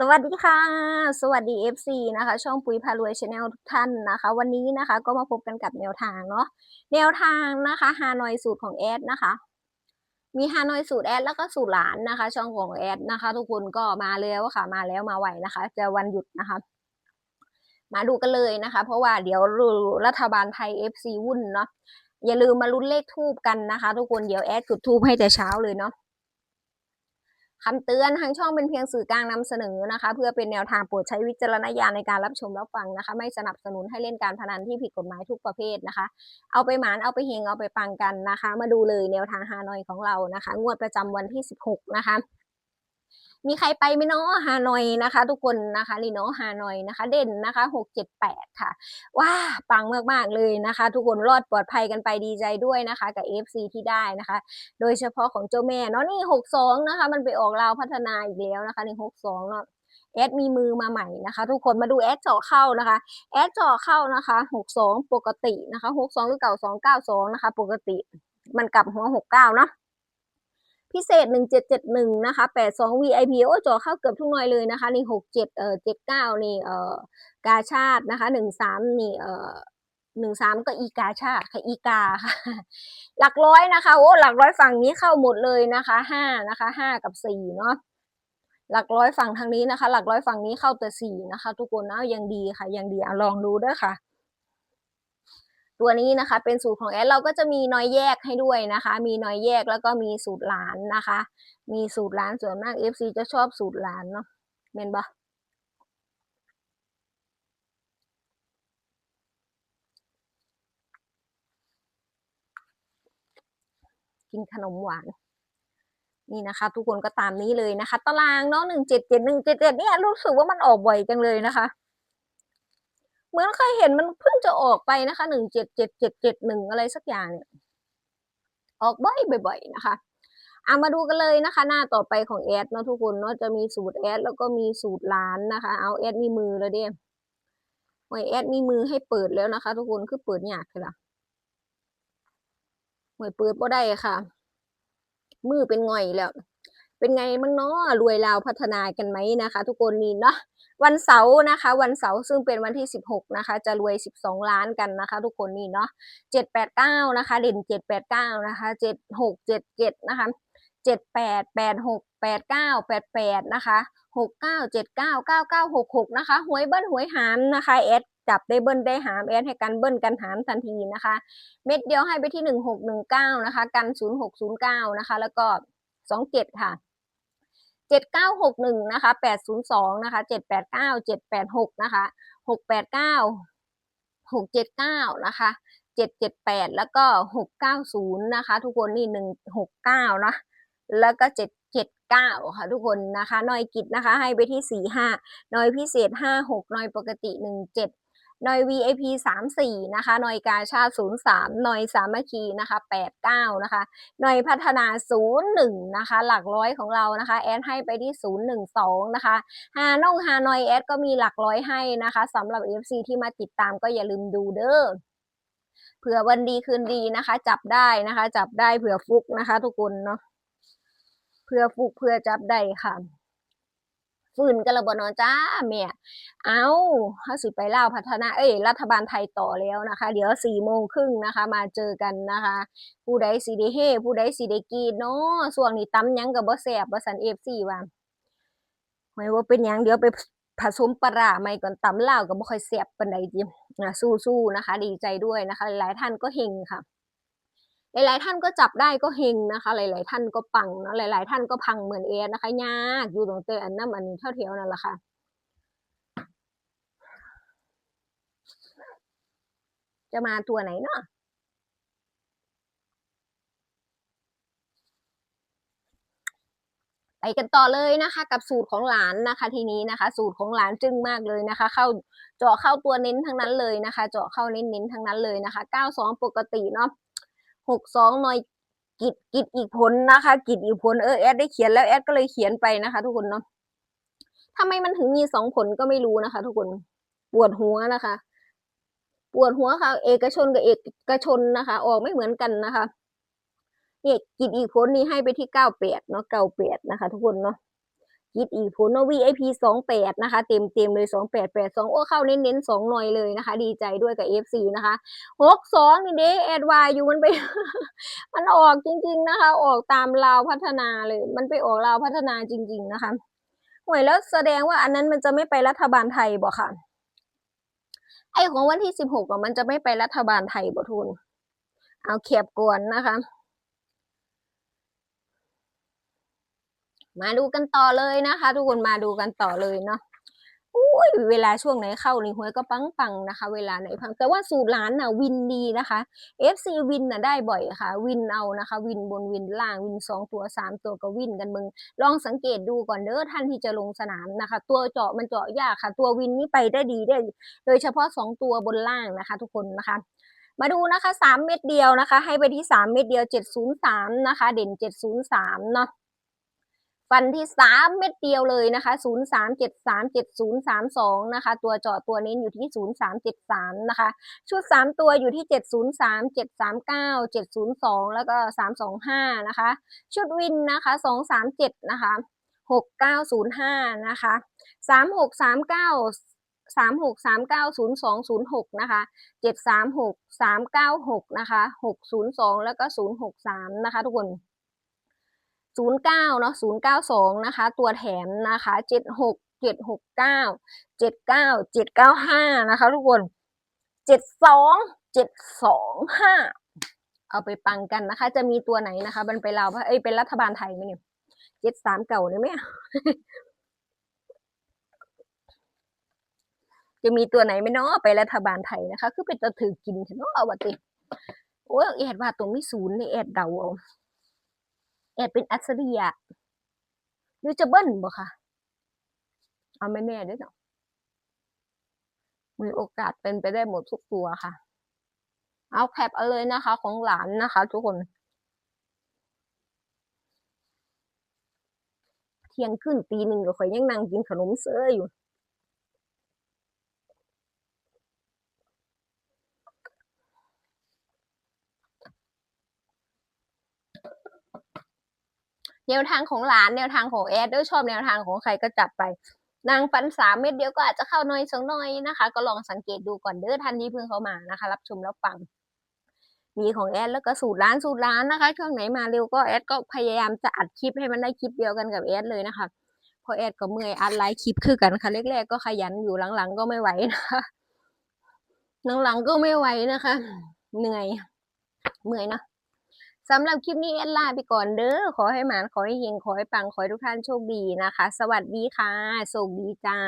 สวัสดีค่ะ สวัสดี FC นะคะ ช่องปุ๋ยพารวยชาแนลทุกท่านนะคะ วันนี้นะคะก็มาพบกันกับแนวทางเนาะแนวทางนะคะฮานอยสูตรของแอดนะคะ มีฮานอยสูตรแอดแล้วก็สูตรหลานนะคะ ช่องของแอดนะคะ ทุกคนก็มาแล้วค่ะ มาแล้วมาไหวนะคะ จะวันหยุดนะคะ มาดูกันเลยนะคะ เพราะว่าเดี๋ยวรัฐบาลไทย FC วุ่นเนาะอย่าลืมมาลุ้นเลขทูบกันนะคะ ทุกคนเดี๋ยวแอดจุดทูบให้แต่เช้าเลยเนาะ คำเตือนทางช่องเป็นเพียงสื่อกลางนำเสนอนะคะ เพื่อเป็นแนวทางโปรดใช้วิจารณญาณในการรับชมรับฟังนะคะ ไม่สนับสนุนให้เล่นการพนันที่ผิดกฎหมายทุกประเภทนะคะ เอาไปหมานเอาไปเฮงเอาไปปังกันนะคะ มาดูเลยแนวทางฮานอยของเรานะคะ งวดประจำวันที่ 16 นะคะ มีใครไปไหมเนาะฮานอยนะคะ ทุกคนนะคะนี่เนาะฮานอยนะคะ เด่นนะคะหกเจ็ดแปดค่ะว้าปังมากๆเลยนะคะ ทุกคนรอดปลอดภัยกันไปดีใจด้วยนะคะ กับ FC ที่ได้นะคะ โดยเฉพาะของเจ้าแม่เนาะนี่หกสองนะคะ มันไปออกลาวพัฒนาอีกแล้วนะคะนี่หกสองเนาะแอดมีมือมาใหม่นะคะ ทุกคนมาดูแอดเจาะเข้านะคะแอดเจาะเข้านะคะหกสองปกตินะคะหกสองหรือเก่าสองเก้าสองนะคะ ปกติมันกลับหัวหกเก้าเนาะ พิเศษ 1771 นะคะ 82 VIP โอ้จอเข้าเกือบทุกหน่อยเลยนะคะ นี่ 67 เอ่อ 79 นี่ เอ่อ กาชาตินะคะ 13 นี่ เอ่อ13ก็อีกาชาติค่ะอีกาค่ะ หลักร้อยนะคะโอ้หลักร้อยฝั่งนี้เข้าหมดเลยนะคะ5นะคะ5กับ4เนาะหลักร้อยฝั่งทางนี้นะคะ หลักร้อยฝั่งนี้เข้าแต่4นะคะ ทุกคนนะยังดีค่ะยังดีอลองดูด้อค่ะ ตัวนี้นะคะ เป็นสูตรของแอดเราก็จะมีน้อยแยกให้ด้วยนะคะ มีน้อยแยกแล้วก็มีสูตรหลานนะคะ มีสูตรหลานส่วนมาก FC จะชอบสูตรหลานเนาะเมนบะกินขนมหวานนี่นะคะ ทุกคนก็ตามนี้เลยนะคะ ตารางเนาะหนึ่งเจ็ดเจ็ดหนึ่งเจ็ดเจ็ดเนี่ยรู้สึกว่ามันออกบ่อยจังเลยนะคะ เหมือนเคยเห็นมันเพิ่งจะออกไปนะคะหนึ่งเจ็ดเจ็ดเจ็ดเจ็ดหนึ่งอะไรสักอย่างเนี่ยออกบ่อยบ่อยๆนะคะเอามาดูกันเลยนะคะ หน้าต่อไปของแอดเนาะทุกคนเนาะจะมีสูตรแอดแล้วก็มีสูตรล้านนะคะ เอาแอดมีมือแล้วเด้ไว้แอดมีมือให้เปิดแล้วนะคะ ทุกคนคือเปิดยากเลยล่ะไว้เปิดบ่ได้ค่ะ มือเป็นง่อยแล้ว เป็นไงมั่งเนาะรวยลาวพัฒนากันไหมนะคะ ทุกคนนี่เนาะวันเสาร์นะคะ วันเสาร์ซึ่งเป็นวันที่ 16 นะคะ จะรวย 12 ล้านกันนะคะ ทุกคนนี่เนาะ789 นะคะเด่น789 นะคะ 7677 นะคะ 78 86 89 88 นะคะ69 79 99 66 นะคะหวยเบิ้ลหวยหามนะคะแอดจับได้เบิ้ลได้หามแอดให้กันเบิ้ลกันหามทันทีนะคะ เม็ดเดียวให้ไปที่ 1619 นะคะ กัน 0609 นะคะ แล้วก็ 27 ค่ะ 7961 นะคะ802 นะคะ 789 786 นะคะ 689 679 นะคะ 778 แล้วก็ 690 นะคะ ทุกคนนี่ 169 นะ แล้วก็ 779 ค่ะทุกคนนะคะนอยกิจนะคะให้ไปที่ 45นอยพิเศษ 56นอยปกติ 17 นอย VIP 34นะคะนอยกาชาติ03นอยสามัคคีนะคะ89นะคะน่วยพัฒนา 01นะคะหลักร้อยของเรานะคะแอดให้ไปที่ 012นะคะฮานงฮานอยแอดก็มีหลักร้อยให้นะคะสำหรับ FC ที่มาติดตามก็อย่าลืมดูเด้อเผื่อวันดีคืนดีนะคะ จับได้นะคะ จับได้เผื่อฟุกนะคะ ทุกคนเนาะเพื่อฟุกเพื่อจับได้ค่ะ ฟื้นกันและบ่นอจ้าแม่เอาเฮาสิไปเล่าพัฒนาเอ้ยรัฐบาลไทยต่อแล้วนะคะ เดี๋ยว4โมงครึ่งนะคะ มาเจอกันนะคะ ผู้ใดสิได้เฮผู้ใดสิได้กีดเนาะช่วงนี้ตำหยังก็บ่แซ่บว่าซั่น FC ว่าไม่ว่าเป็นหยังเดี๋ยวไปผสมปลาร้าใหม่ก่อนตำลาก็บ่ค่อยแซ่บปานใดติอะสู้ๆนะคะ ดีใจด้วยนะคะ หลายท่านก็เฮงค่ะ ลายๆ ท่านก็จับได้ก็เฮงนะคะ หลาย ๆ ท่านก็ปังเนาะหลาย ๆ ท่านก็พังเหมือนแอดนะคะยากอยู่ตรงแต่อันนั้นอันนี้แถวนั่นแหละค่ะจะมาตัวไหนเนาะไปกันต่อเลยนะคะ กับสูตรของหลานนะคะ ทีนี้นะคะ สูตรของหลานจึ้งมากเลยนะคะ เข้าเจาะเข้าตัวเน้นทั้งนั้นเลยนะคะ เจาะเข้าเน้นๆทั้งนั้นเลยนะคะ 92 ปกติเนาะ 62หน่อยกิดกิดอีกผลนะคะ กิดอีกผลเออแอดได้เขียนแล้วแอดก็เลยเขียนไปนะคะ ทุกคนเนาะทำไมมันถึงมีสองผลก็ไม่รู้นะคะ ทุกคนปวดหัวนะคะ ปวดหัวค่ะ เอกชนกับเอกชนนะคะ ออกไม่เหมือนกันนะคะเนี่ยกิจอีกผลนี้ให้ไปที่เก้าแปดเนาะเก้าแปดนะคะ ทุกคนเนาะ กคิดอีกผลเนาะ VIP สองแปดนะคะ เต็มเต็มเลยสองแปดแปดสองโอ้เข้าเน้นเน้นสองหน่อยเลยนะคะ ดีใจด้วยกับ FC นะคะหกสองนี่เด้แอดวายอยู่มันไป มันออกจริง ๆนะคะ ออกตามลาวพัฒนาเลย มันไปออกลาวพัฒนาจริง ๆ นะคะหวยแล้วแสดงว่าอันนั้นมันจะไม่ไปรัฐบาลไทยบ่ค่ะ ไอของวันที่สิบหกอะมันจะไม่ไปรัฐบาลไทยบ่ทุน เอาเขียบก่อนนะคะ มาดูกันต่อเลยนะคะ ทุกคนมาดูกันต่อเลยเนาะอุ้ยเวลาช่วงไหนเข้านี่หวยก็ปังปังๆนะคะ เวลาไหนพังแต่ว่าสูตรร้านน่ะวินดีนะคะ FC วินน่ะได้บ่อยค่ะ วินเอานะคะ วินบนวินล่างวินสองตัวสามตัวก็วินกันมึง ลองสังเกตดูก่อนเด้อท่านที่จะลงสนามนะคะ ตัวเจาะมันเจาะยากค่ะ ตัววินนี่ไปได้ดีได้โดยเฉพาะสองตัวบนล่างนะคะ ทุกคนนะคะมาดูนะคะสามเม็ดเดียวนะคะ ให้ไปที่สามเม็ดเดียวเจ็ดศูนย์สามนะคะ เด่นเจ็ดศูนย์สามเนาะ ฟันที่ 3 เม็ดเดียวเลยนะคะ 03737032 นะคะ ตัวเจาะตัวเน้นอยู่ที่ 0373 นะคะ ชุด 3 ตัวอยู่ที่ 703 739 702 แล้วก็ 325 นะคะ ชุดวินนะคะ 237 นะคะ 6905 นะคะ 3639 36390206 นะคะ 736396 นะคะ 602 แล้วก็ 063 นะคะทุกคน ศูนย์เก้าเนาะศูนย์เก้าสองนะคะ ตัวแถมนะคะเจ็ดหกเจ็ดหกเก้าเจ็ดเก้าเจ็ดเก้าห้านะคะทุกคนเจ็ดสองเจ็ดสองห้าเอาไปปังกันนะคะ จะมีตัวไหนนะคะ มันไปลาวเอ้ยเป็นรัฐบาลไทยไหมเนี่ยเจ็ดสามเก่าเนี่ยไหมจะมีตัวไหนไหมเนาะไปรัฐบาลไทยนะคะ คือเป็นตะถือกินเถอะเนาะเอาวะติโอ้ยแอดว่าตรงนี้ศูนย์เลยแอดเดาเอา แอดเป็นอัจฉริยะหรือจะเบิ้ลบ่คะเอาไม่แน่ด้วยเนาะมีโอกาสเป็นไปได้หมดทุกตัวค่ะ เอาแคปเอาเลยนะคะ ของหลานนะคะ ทุกคน เที่ยงขึ้นตีหนึ่งก็ข่อยยังนั่งกินขนมเสื้ออยู่ แนวทางของหลานแนวทางของแอดดอร์ชอบแนวทางของใครก็จับไป นางฟันสามเม็ดเดียวก็อาจจะเข้าน้อยสองน้อยนะคะ ก็ลองสังเกตดูก่อนเด้อท่านที่เพิ่งเข้ามานะคะ รับชมแล้วฟัง มีของแอดแล้วก็สูตรร้านสูตรร้านนะคะ ช่วงไหนมาเร็วก็แอดก็พยายามจะอัดคลิปให้มันได้คลิปเดียวกันกับแอดเลยนะคะพราะแอดก็เมื่อยอัดไลฟ์คลิปคือกันค่ะแรกๆก็ขยันอยู่หลังๆก็ไม่ไหวนะคะหลังๆก็ไม่ไหวนะคะ เหนื่อยเมื่อยนะ สำหรับคลิปนี้แอดลาไปก่อนเด้อ ขอให้หมาน ขอให้เฮง ขอให้ปัง ขอให้ทุกท่านโชคดีนะคะ สวัสดีค่ะ โชคดีจ้า